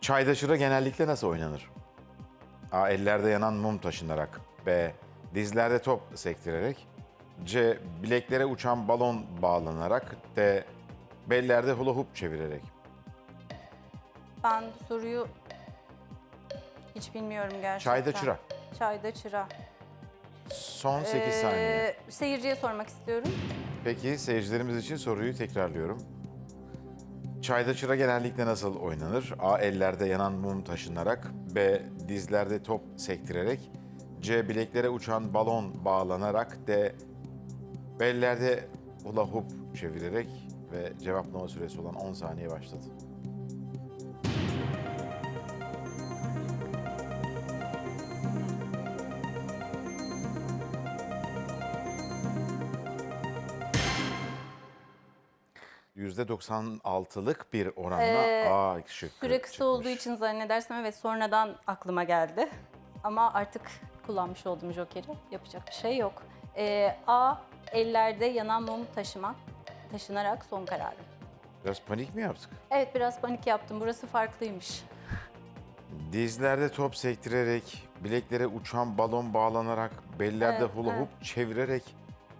Çaydaşıra genellikle nasıl oynanır? A. Ellerde yanan mum taşınarak. B. Dizlerde top sektirerek. C. Bileklere uçan balon bağlanarak. D. Bellerde hula hoop çevirerek. Ben soruyu hiç bilmiyorum gerçekten. Çayda çıra. Çayda çıra. Son 8 Ee, saniye. Seyirciye sormak istiyorum. Peki seyircilerimiz için soruyu tekrarlıyorum. Çayda çıra genellikle nasıl oynanır? A. Ellerde yanan mum taşınarak. B. Dizlerde top sektirerek. C. Bileklere uçan balon bağlanarak. D. Bellerde hula hoop çevirerek. Ve cevaplama süresi olan 10 saniye başladı. %96'lık bir oranla Ee, A şıkkı Süre kısa olduğu çıkmış. için zannedersem evet sonradan aklıma geldi. Ama artık kullanmış oldum Joker'i. Yapacak bir şey yok. Ee, A. Ellerde yanan mum taşımak. Taşınarak son kararım. Biraz panik mi yaptık? Evet biraz panik yaptım. Burası farklıymış. Dizlerde top sektirerek, bileklere uçan balon bağlanarak, bellerde Evet, hula evet. hoop çevirerek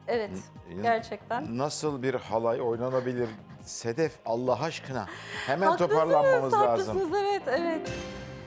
Evet gerçekten. nasıl bir halay oynanabilir? Sedef Allah aşkına hemen Haklısınız, toparlanmamız lazım. Haklısınız evet evet.